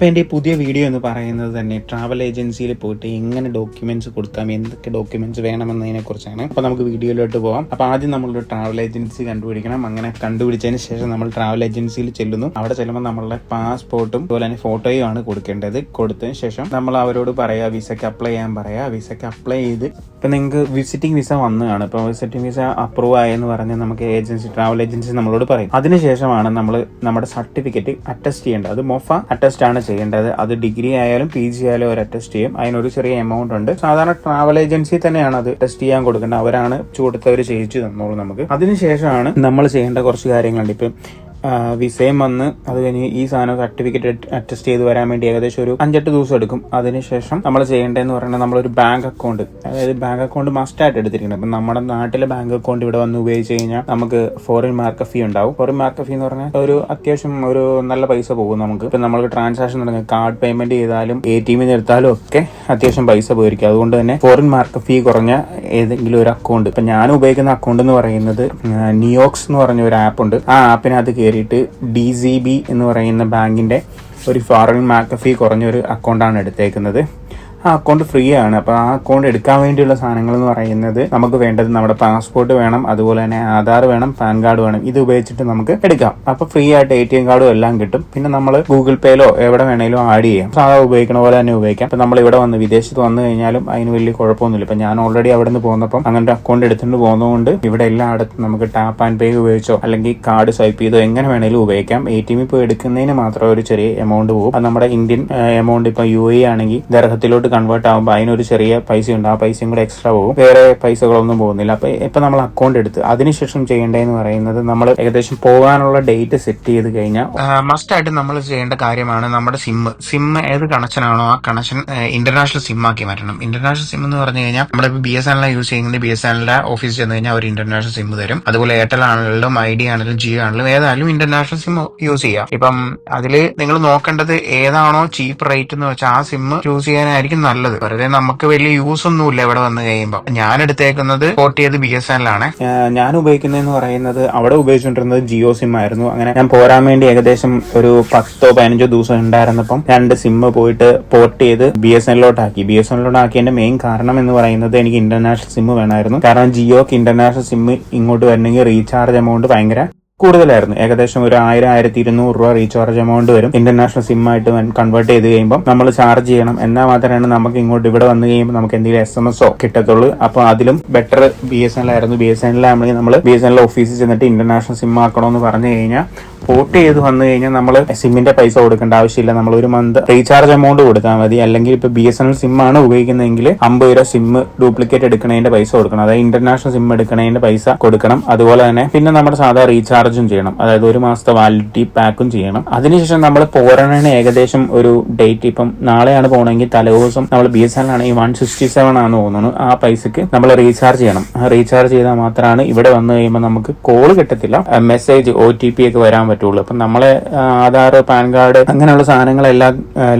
അപ്പോൾ എന്റെ ഈ പുതിയ വീഡിയോ എന്ന് പറയുന്നത് തന്നെ ട്രാവൽ ഏജൻസിയിൽ പോയിട്ട് എങ്ങനെ ഡോക്യുമെന്റ്സ് കൊടുക്കാം എന്തൊക്കെ ഡോക്യുമെന്റ്സ് വേണമെന്നതിനെ കുറിച്ചാണ്. അപ്പോൾ നമുക്ക് വീഡിയോയിലോട്ട് പോകാം അപ്പോൾ ആദ്യം നമ്മളൊരു ട്രാവൽ ഏജൻസി കണ്ടുപിടിക്കണം. അങ്ങനെ കണ്ടുപിടിച്ചതിന് ശേഷം നമ്മൾ ട്രാവൽ ഏജൻസിയിൽ ചെല്ലുന്നു. അവിടെ ചെല്ലുമ്പോൾ നമ്മളുടെ പാസ്പോർട്ടും അതുപോലെ തന്നെ ഫോട്ടോയും ആണ് കൊടുക്കേണ്ടത്. കൊടുത്തതിന് ശേഷം നമ്മൾ അവരോട് പറയുക വിസയ്ക്ക് അപ്ലൈ ചെയ്യാൻ പറയാ. വിസയ്ക്ക് അപ്ലൈ ചെയ്ത് ഇപ്പം നിങ്ങൾക്ക് വിസിറ്റിംഗ് വിസ വന്നതാണ്. ഇപ്പോൾ വിസിറ്റിംഗ് വിസ അപ്രൂവ് ആയെന്ന് പറഞ്ഞ് നമുക്ക് ഏജൻസി ട്രാവൽ ഏജൻസി നമ്മളോട് പറയും. അതിനുശേഷമാണ് നമ്മൾ നമ്മുടെ സർട്ടിഫിക്കറ്റ് അറ്റസ്റ്റ് ചെയ്യേണ്ടത്. അത് മൊഫ അറ്റസ്റ്റ് ആണ് ചെയ്യേണ്ടത്. അത് ഡിഗ്രി ആയാലും പി ജി ആയാലും അവർ അറ്റസ്റ്റ് ചെയ്യും. അതിനൊരു ചെറിയ എമൗണ്ട് ഉണ്ട്. സാധാരണ ട്രാവൽ ഏജൻസി തന്നെയാണ് അത് ടെസ്റ്റ് ചെയ്യാൻ കൊടുക്കേണ്ടത് അവരാണ് ചൂടത്തവർ ചെയ്യിച്ചു തന്നോളൂ നമുക്ക്. അതിനുശേഷമാണ് നമ്മൾ ചെയ്യേണ്ട കുറച്ച് കാര്യങ്ങളുണ്ട്. ഇപ്പം വിസയും വന്ന് അത് കഴിഞ്ഞ് ഈ സാധനം സർട്ടിഫിക്കറ്റ് അറ്റസ്റ്റ് ചെയ്ത് വരാൻ വേണ്ടി ഏകദേശം ഒരു അഞ്ചെട്ട് ദിവസം എടുക്കും. അതിനുശേഷം നമ്മൾ ചെയ്യേണ്ടതെന്ന് പറയുന്നത് നമ്മളൊരു ബാങ്ക് അക്കൗണ്ട് അതായത് ബാങ്ക് അക്കൗണ്ട് മസ്റ്റ് ആയിട്ട് എടുത്തിരിക്കണം. അപ്പം നമ്മുടെ നാട്ടിലെ ബാങ്ക് അക്കൗണ്ട് ഇവിടെ വന്ന് ഉപയോഗിച്ച് കഴിഞ്ഞാൽ നമുക്ക് ഫോറിൻ മാർക്ക് ഫീ ഉണ്ടാവും. ഫോറിൻ മാർക്ക് ഫീ എന്ന് പറഞ്ഞാൽ ഒരു അത്യാവശ്യം ഒരു നല്ല പൈസ പോകും നമുക്ക്. ഇപ്പം നമ്മൾക്ക് ട്രാൻസാക്ഷൻ തുടങ്ങി കാർഡ് പേയ്മെന്റ് ചെയ്താലും എ ടി എമ്മിൽ എടുത്താലും ഒക്കെ അത്യാവശ്യം പൈസ പോയിരിക്കും. അതുകൊണ്ട് തന്നെ ഫോറിൻ മാർക്ക് ഫീ കുറഞ്ഞ ഏതെങ്കിലും ഒരു അക്കൗണ്ട് ഇപ്പം ഞാൻ ഉപയോഗിക്കുന്ന അക്കൗണ്ട് എന്ന് പറയുന്നത് നിയോക്സ് എന്ന് പറഞ്ഞ ഒരു ആപ്പ് ഉണ്ട്. ആ ആപ്പിനകത്ത് കയറിയിട്ട് ഡി സി ബി എന്ന് പറയുന്ന ബാങ്കിന്റെ ഒരു ഫോറിൻ മാക്കഫി കുറഞ്ഞൊരു അക്കൗണ്ടാണ് എടുത്തേക്കുന്നത്. ആ അക്കൗണ്ട് ഫ്രീ ആണ്. അപ്പോൾ ആ അക്കൗണ്ട് എടുക്കാൻ വേണ്ടിയുള്ള സാധനങ്ങൾ എന്ന് പറയുന്നത് നമുക്ക് വേണ്ടത് നമ്മുടെ പാസ്പോർട്ട് വേണം അതുപോലെ തന്നെ ആധാർ വേണം പാൻ കാർഡ് വേണം. ഇത് ഉപയോഗിച്ചിട്ട് നമുക്ക് എടുക്കാം. അപ്പോൾ ഫ്രീ ആയിട്ട് എ ടി എം കാർഡും എല്ലാം കിട്ടും. പിന്നെ നമ്മൾ ഗൂഗിൾ പേയിലോ എവിടെ വേണേലും ആഡ് ചെയ്യാം. സാധാരണ ഉപയോഗിക്കണ പോലെ തന്നെ ഉപയോഗിക്കാം. അപ്പോൾ നമ്മൾ ഇവിടെ വന്ന് വിദേശത്ത് വന്നു കഴിഞ്ഞാലും അതിന് വലിയ കുഴപ്പമൊന്നുമില്ല. ഇപ്പം ഞാൻ ഓൾറെഡി അവിടെ നിന്ന് പോകുന്നപ്പം അങ്ങനത്തെ അക്കൗണ്ട് എടുത്തുകൊണ്ട് പോകുന്നതുകൊണ്ട് ഇവിടെ എല്ലായിടത്തും നമുക്ക് ടാപ്പ് ആൻഡ് പേ ഉപയോഗിച്ചോ അല്ലെങ്കിൽ കാർഡ് സ്വൈപ്പ് ചെയ്തോ എങ്ങനെ വേണേലും ഉപയോഗിക്കാം. എ ടി എം പോയി എടുക്കുന്നതിന് മാത്രം ഒരു ചെറിയ എമൗണ്ട് പോകും. അത് നമ്മുടെ ഇന്ത്യൻ എമൗണ്ട് ഇപ്പൊ യു എ ആണെങ്കിൽ ദർഹത്തിലോട്ട് കൺവേർട്ട് ആകുമ്പോൾ അതിനൊരു ചെറിയ പൈസ ഉണ്ട് ആ പൈസയും കൂടെ എക്സ്ട്രാ പോകും. വേറെ പൈസകളൊന്നും പോകുന്നില്ല. അപ്പൊ ഇപ്പൊ നമ്മൾ അക്കൗണ്ട് എടുത്ത് അതിനുശേഷം ചെയ്യേണ്ടതെന്ന് പറയുന്നത് നമ്മൾ ഏകദേശം പോകാനുള്ള ഡേറ്റ് സെറ്റ് ചെയ്ത് കഴിഞ്ഞാൽ മസ്റ്റ് ആയിട്ട് നമ്മൾ ചെയ്യേണ്ട കാര്യമാണ് നമ്മുടെ സിം സിം ഏത് കണക്ഷൻ ആണോ ആ കണക്ഷൻ ഇന്റർനാഷണൽ സിം ആക്കി മാറ്റണം. ഇന്റർനാഷണൽ സിം എന്ന് പറഞ്ഞു കഴിഞ്ഞാൽ നമ്മളിപ്പോൾ ബി എസ് എൻ യൂസ് ചെയ്യുന്നത് ബി എസ് എൻ എല്ലിന്റെ ഓഫീസിൽ ചെന്ന് കഴിഞ്ഞാൽ അവർ ഇന്റർനാഷണൽ സിം തരും. അതുപോലെ എയർടെൽ ആണെങ്കിലും ഐഡിയ ആണെങ്കിലും ജിയോ ആണെങ്കിലും ഏതായാലും ഇന്റർനാഷണൽ സിം യൂസ് ചെയ്യാം. ഇപ്പം അതിൽ നിങ്ങൾ നോക്കേണ്ടത് ഏതാണോ ചീപ്പ് റേറ്റ് എന്ന് വെച്ചാൽ ആ സിം ചൂസ് ചെയ്യാനായിരിക്കും നല്ലത്. വെറുതെ നമുക്ക് വലിയ യൂസ് ഒന്നുമില്ല ഇവിടെ വന്ന് കഴിയുമ്പോൾ ഞാൻ എടുത്തേക്കുന്നത് പോർട്ട് ചെയ്ത് ബി എസ് എൻ ആണ്. ഞാൻ ഉപയോഗിക്കുന്നതെന്ന് പറയുന്നത് അവിടെ ഉപയോഗിച്ചുകൊണ്ടിരുന്നത് ജിയോ സിം ആയിരുന്നു. അങ്ങനെ ഞാൻ പോരാൻ വേണ്ടി ഏകദേശം ഒരു പത്തോ പതിനഞ്ചോ ദിവസം ഉണ്ടായിരുന്നപ്പം രണ്ട് സിം പോയിട്ട് പോർട്ട് ചെയ്ത് ബി എസ് എന്നിലോട്ടാക്കി ബി എസ് എന്നിലോട്ട് ആക്കിയതിന്റെ മെയിൻ കാരണം എന്ന് പറയുന്നത് എനിക്ക് ഇന്റർനാഷണൽ സിം വേണമായിരുന്നു. കാരണം ജിയോക്ക് ഇന്റർനാഷണൽ സിം ഇങ്ങോട്ട് വരണമെങ്കിൽ റീചാർജ് എമൗണ്ട് ഭയങ്കര കൂടുതലായിരുന്നു. ഏകദേശം ഒരു ആയിരം ആയിരത്തി ഇരുന്നൂറ് രൂപ റീചാർജ് എമൗണ്ട് വരും. ഇന്റർനാഷണൽ സിം ആയിട്ട് കൺവേർട്ട് ചെയ്ത് കഴിയുമ്പോൾ നമ്മൾ ചാർജ് ചെയ്യണം. എന്നാൽ മാത്രമാണ് നമുക്ക് ഇങ്ങോട്ട് ഇവിടെ വന്നു കഴിയുമ്പോൾ നമുക്ക് എന്തെങ്കിലും എസ് എം എസോ കിട്ടത്തുള്ളൂ. അപ്പോൾ അതിലും better B S N L ആയിരുന്നു. ബി എസ് എൻ എൽ ആണെങ്കിൽ നമ്മൾ ബി എസ് എൻ എൽ ഓഫീസിൽ ചെന്നിട്ട് ഇന്റർനാഷണൽ സിം ആക്കണമെന്ന് പറഞ്ഞു കഴിഞ്ഞാൽ പോർട്ട് ചെയ്ത് വന്നു കഴിഞ്ഞാൽ നമ്മൾ സിമ്മിന്റെ പൈസ കൊടുക്കേണ്ട ആവശ്യമില്ല. നമ്മൾ ഒരു മന്ത് റീചാർജ് എമൗണ്ട് കൊടുത്താൽ മതി. അല്ലെങ്കിൽ ഇപ്പൊ B S N L SIM ആണ് ഉപയോഗിക്കുന്നതെങ്കിൽ അമ്പത് രൂപ സിം ഡ്യൂപ്ലിക്കേറ്റ് എടുക്കുന്നതിന്റെ പൈസ കൊടുക്കണം. അതായത് ഇന്റർനാഷണൽ സിം എടുക്കുന്നതിന്റെ പൈസ കൊടുക്കണം. അതുപോലെ തന്നെ പിന്നെ നമ്മുടെ സാധാ റീചാർജും ചെയ്യണം. അതായത് ഒരു മാസത്തെ വാലിഡിറ്റി പാക്കും ചെയ്യണം. അതിനുശേഷം നമ്മൾ പോരണേന് ഏകദേശം ഒരു ഡേറ്റ് ഇപ്പം നാളെയാണ് പോകണമെങ്കിൽ തലേദിവസം നമ്മൾ ബി എസ് എൻ എൽ ആണെങ്കിൽ വൺ സിക്സ്റ്റി സെവൻ ആണെന്ന് തോന്നുന്നു. ആ പൈസക്ക് നമ്മൾ റീചാർജ് ചെയ്യണം. റീചാർജ് ചെയ്താൽ മാത്രമാണ് ഇവിടെ വന്നു കഴിയുമ്പോൾ നമുക്ക് കോൾ കിട്ടത്തില്ല. മെസ്സേജ് ഒ ടി പി ഒക്കെ വരാൻ പറ്റുള്ളൂ. അപ്പം നമ്മളെ ആധാർ പാൻ കാർഡ് അങ്ങനെയുള്ള സാധനങ്ങളെല്ലാം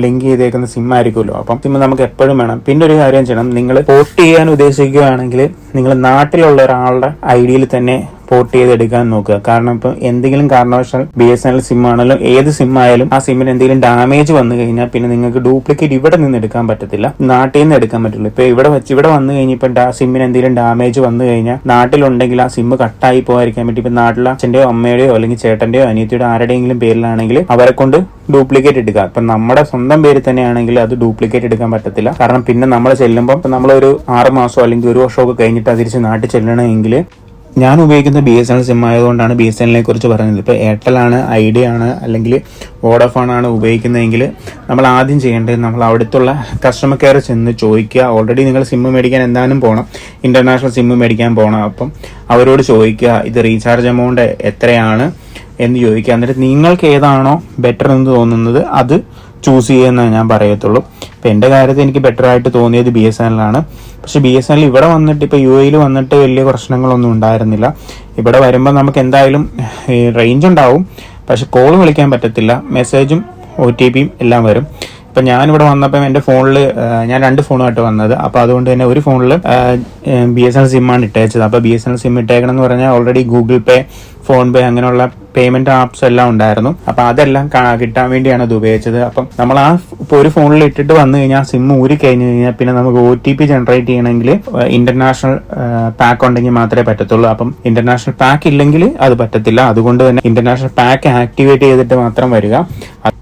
ലിങ്ക് ചെയ്തേക്കുന്ന സിം ആയിരിക്കുമല്ലോ. അപ്പം സിം നമുക്ക് എപ്പോഴും വേണം. പിന്നെ ഒരു കാര്യം ചെയ്യണം. നിങ്ങൾ പോർട്ട് ചെയ്യാൻ ഉദ്ദേശിക്കുകയാണെങ്കിൽ നിങ്ങൾ നാട്ടിലുള്ള ഒരാളുടെ ഐഡിയയിൽ തന്നെ പോർട്ട് ചെയ്ത് എടുക്കാൻ നോക്കുക. കാരണം ഇപ്പം എന്തെങ്കിലും കാരണവശാൽ B S N L SIM ആണല്ലോ ഏത് സിം ആയാലും ആ സിമ്മിന് എന്തെങ്കിലും ഡാമേജ് വന്നു കഴിഞ്ഞാൽ പിന്നെ നിങ്ങൾക്ക് ഡ്യൂപ്ലിക്കേറ്റ് ഇവിടെ നിന്ന് എടുക്കാൻ പറ്റത്തില്ല. നാട്ടിൽ നിന്ന് എടുക്കാൻ പറ്റുള്ളൂ ഇപ്പൊ ഇവിടെ വെച്ച് ഇവിടെ വന്നു കഴിഞ്ഞപ്പോൾ സിമ്മിന് എന്തെങ്കിലും ഡാമേജ് വന്നു കഴിഞ്ഞാൽ നാട്ടിലുണ്ടെങ്കിൽ ആ സിം കട്ടായി പോകാതിരിക്കാൻ വേണ്ടി ഇപ്പൊ നാട്ടിലെ അച്ഛന്റെയോ അമ്മയുടെയോ അല്ലെങ്കിൽ ചേട്ടന്റെയോ അനിയത്തിയുടെ ആരുടെയെങ്കിലും പേരിലാണെങ്കിൽ അവരെ കൊണ്ട് ഡ്യൂപ്ലിക്കേറ്റ് എടുക്കുക. ഇപ്പൊ നമ്മുടെ സ്വന്തം പേര് തന്നെയാണെങ്കിൽ അത് ഡ്യൂപ്ലിക്കേറ്റ് എടുക്കാൻ പറ്റത്തില്ല. കാരണം പിന്നെ നമ്മൾ ചെല്ലുമ്പോൾ നമ്മളൊരു ആറ് മാസമോ അല്ലെങ്കിൽ ഒരു വർഷമൊക്കെ കഴിഞ്ഞിട്ട് തിരിച്ച് നാട്ടിൽ ചെല്ലണമെങ്കിൽ ഞാൻ ഉപയോഗിക്കുന്ന B S N L SIM ആയതുകൊണ്ടാണ് ബി എസ് എല്ലിനെ കുറിച്ച് പറയുന്നത്. ഇപ്പോൾ എയർടെൽ ആണ് ഐഡിയ ആണ് അല്ലെങ്കിൽ വോഡഫോൺ ആണ് ഉപയോഗിക്കുന്നതെങ്കിൽ നമ്മൾ ആദ്യം ചെയ്യേണ്ടത് നമ്മൾ അവിടുത്തുള്ള കസ്റ്റമർ കെയർ ചെന്ന് ചോദിക്കുക. ഓൾറെഡി നിങ്ങൾ സിം മേടിക്കാൻ എന്തായാലും പോകണം ഇന്റർനാഷണൽ സിം മേടിക്കാൻ പോകണം അപ്പം അവരോട് ചോദിക്കുക ഇത് റീചാർജ് എമൗണ്ട് എത്രയാണ്? എന്ന് ചോദിക്കുക. എന്നിട്ട് നിങ്ങൾക്ക് ഏതാണോ ബെറ്റർ എന്ന് തോന്നുന്നത് അത് ചൂസ് ചെയ്യുന്ന ഞാൻ പറയത്തുള്ളൂ. ഇപ്പം എന്റെ കാര്യത്തിൽ എനിക്ക് ബെറ്റർ ആയിട്ട് തോന്നിയത് ബി എസ് എൻ ആണ്. പക്ഷേ ബി എസ് എൻ എൽ ഇവിടെ വന്നിട്ട് ഇപ്പോൾ യു എയിൽ വന്നിട്ട് വലിയ പ്രശ്നങ്ങളൊന്നും ഉണ്ടായിരുന്നില്ല. ഇവിടെ വരുമ്പോൾ നമുക്ക് എന്തായാലും റേഞ്ച് ഉണ്ടാവും. പക്ഷെ കോൾ വിളിക്കാൻ പറ്റത്തില്ല. മെസ്സേജും ഒ ടി പിയും എല്ലാം വരും. ഇപ്പം ഞാനിവിടെ വന്നപ്പം എന്റെ ഫോണിൽ ഞാൻ രണ്ട് ഫോണുമായിട്ട് വന്നത്. അപ്പോൾ അതുകൊണ്ട് തന്നെ ഒരു ഫോണിൽ ബി എസ് എൻ എൽ സിമ്മാണ് ഇട്ടേച്ചത്. അപ്പോൾ B S N L SIM ഇട്ടേക്കണം എന്ന് പറഞ്ഞാൽ ഓൾറെഡി ഗൂഗിൾ പേ ഫോൺ പേ അങ്ങനെയുള്ള പേയ്മെന്റ് ആപ്സ് എല്ലാം ഉണ്ടായിരുന്നു. അപ്പൊ അതെല്ലാം കിട്ടാൻ വേണ്ടിയാണ് അത് ഉപയോഗിച്ചത്. അപ്പം നമ്മൾ ആ ഇപ്പൊ ഒരു ഫോണിൽ ഇട്ടിട്ട് വന്നു കഴിഞ്ഞാൽ സിം ഊരി കഴിഞ്ഞു കഴിഞ്ഞാൽ പിന്നെ നമുക്ക് ഒ ടി പി ജനറേറ്റ് ചെയ്യണമെങ്കിൽ ഇന്റർനാഷണൽ പാക്ക് ഉണ്ടെങ്കിൽ മാത്രമേ പറ്റത്തുള്ളൂ. അപ്പം ഇന്റർനാഷണൽ പാക്ക് ഇല്ലെങ്കിൽ അത് പറ്റത്തില്ല. അതുകൊണ്ട് തന്നെ ഇന്റർനാഷണൽ പാക്ക് ആക്ടിവേറ്റ് ചെയ്തിട്ട് മാത്രം വരിക.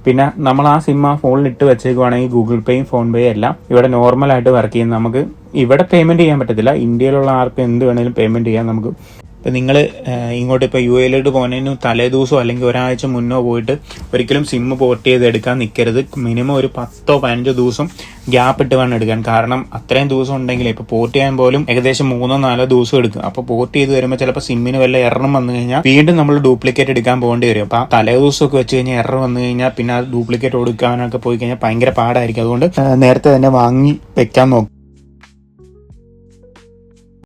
പിന്നെ നമ്മൾ ആ സിം ആ ഫോണിൽ ഇട്ട് വെച്ചേക്കുവാണെങ്കിൽ ഗൂഗിൾ പേയും ഫോൺ പേയും എല്ലാം ഇവിടെ നോർമൽ ആയിട്ട് വർക്ക് ചെയ്യുന്ന നമുക്ക് ഇവിടെ പേയ്മെന്റ് ചെയ്യാൻ പറ്റത്തില്ല. ഇന്ത്യയിലുള്ള ആർക്കും എന്ത് വേണേലും പേയ്മെന്റ് ചെയ്യാൻ നമുക്ക്. ഇപ്പം നിങ്ങൾ ഇങ്ങോട്ട് ഇപ്പോൾ യു എയിലോട്ട് പോകുന്നതിന് തലേ ദിവസമോ അല്ലെങ്കിൽ ഒരാഴ്ച മുന്നോ പോയിട്ട് ഒരിക്കലും സിം പോർട്ട് ചെയ്ത് എടുക്കാൻ നിൽക്കരുത് മിനിമം ഒരു പത്തോ പതിനഞ്ചോ ദിവസം ഗ്യാപ്പ് ഇട്ട് വേണം എടുക്കാൻ. കാരണം അത്രയും ദിവസം ഉണ്ടെങ്കിൽ ഇപ്പോൾ പോർട്ട് ചെയ്യാൻ പോലും ഏകദേശം മൂന്നോ നാലോ ദിവസം എടുക്കും. അപ്പോൾ പോർട്ട് ചെയ്ത് വരുമ്പോൾ ചിലപ്പോൾ സിമ്മിന് വല്ല എററും വന്നു കഴിഞ്ഞാൽ വീണ്ടും നമ്മൾ ഡ്യൂപ്ലിക്കേറ്റ് എടുക്കാൻ പോകേണ്ടി വരും. അപ്പോൾ തലേ ദിവസമൊക്കെ വെച്ച് കഴിഞ്ഞാൽ എറർ വന്നു കഴിഞ്ഞാൽ പിന്നെ ആ ഡ്യൂപ്ലിക്കേറ്റ് കൊടുക്കാനൊക്കെ പോയി കഴിഞ്ഞാൽ ഭയങ്കര പാടായിരിക്കും. അതുകൊണ്ട് നേരത്തെ തന്നെ വാങ്ങി വെക്കാൻ നോക്കും.